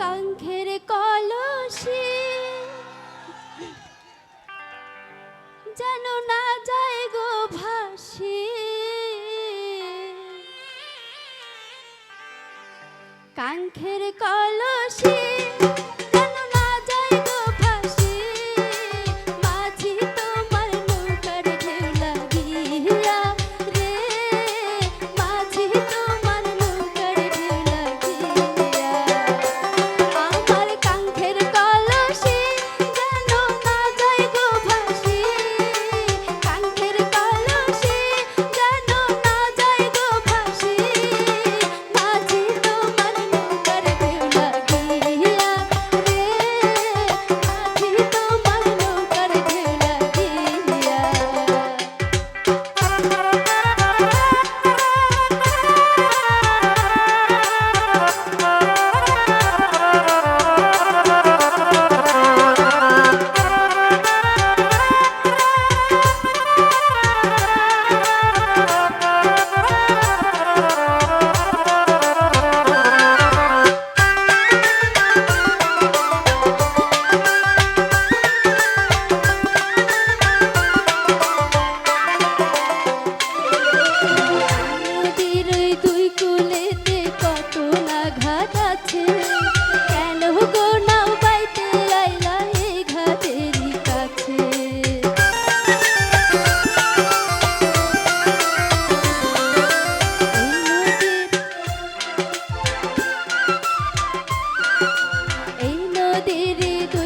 কাঙ্ক্ষের কলসে। যেন না যায় গো ভাসে। কাঙ্ক্ষের কলসি রে